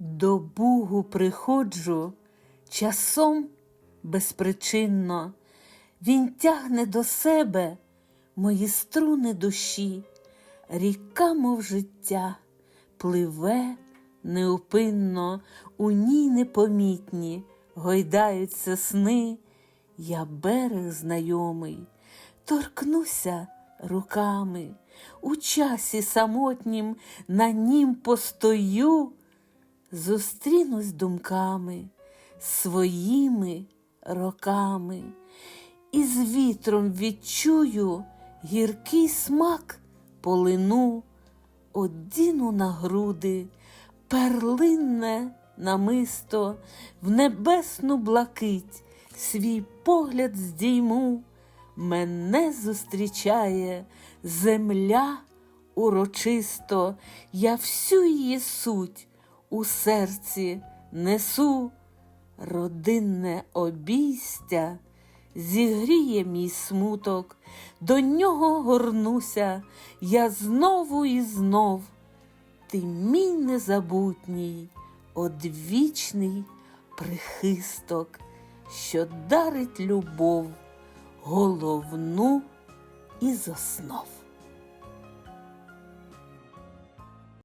До Бугу приходжу часом безпричинно, він тягне до себе мої струни душі, ріка, мов життя, пливе неупинно, у ній непомітні гойдаються сни, я берег знайомий, торкнуся руками, у часі самотнім на нім постою зустрінусь думками своїми роками, і з вітром відчую гіркий смак полину, одіну на груди, перлинне намисто, в небесну блакить свій погляд здійму, мене зустрічає земля урочисто, я всю її суть у серці несу, родинне обійстя зігріє мій смуток, до нього горнуся я знову і знов. Ти мій незабутній, одвічний прихисток, що дарить любов головну із основ.